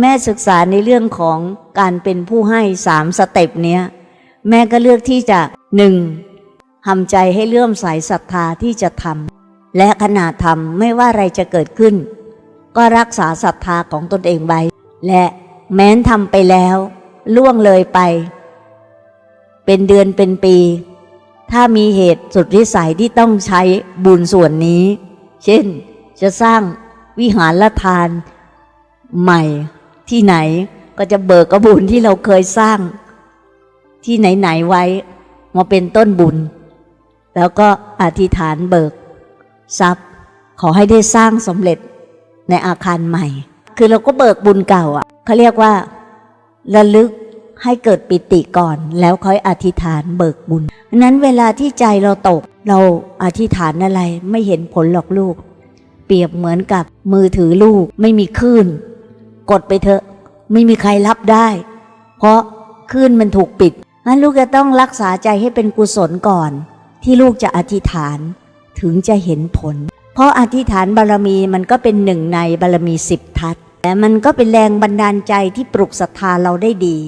แม่ศึกษาในเรื่องของการเป็นผู้ให้สามสเต็ปเนี้ย แม่ก็เลือกที่จะหนึ่งทำใจให้เลื่อมใสศรัทธาที่จะทำและขณะทำไม่ว่าอะไรจะเกิดขึ้น ก็รักษาศรัทธาของตนเองไว้และแม้นทำไปแล้ว ล่วงเลยไป เป็นเดือนเป็นปี ถ้ามีเหตุสุดวิสัยที่ต้องใช้บุญส่วนนี้ เช่นจะสร้างวิหารละทานใหม่ ที่ไหนก็จะเบิกกระบุญที่เราเคยสร้าง ที่ไหนๆไว้ มาเป็นต้นบุญ แล้วก็อธิษฐานเบิก ทรัพย์ ขอให้ได้สร้างสำเร็จในอาคารใหม่ คือเราก็เบิกบุญเก่าอะเขาเรียกว่า ระลึกให้เกิดปิติก่อน แล้วค่อยอธิษฐานเบิกบุญนั้นเวลาที่ใจเราตก เราอธิษฐานอะไรไม่เห็นผลหรอกลูก เปรียบเหมือนกับมือถือลูกไม่มีคลื่น กดไปเถอะ ไม่มีใครรับได้ เพราะคลื่นมันถูกปิดงั้นลูกจะต้องรักษาใจให้เป็นกุศลก่อน ที่ลูกจะอธิษฐานถึงจะเห็นผล เพราะอธิษฐานบารมีมันก็เป็นหนึ่งในบารมีสิบทัศแต่มันก็เป็นแรงบันดาลใจที่ปลุกศรัทธาเราได้ดี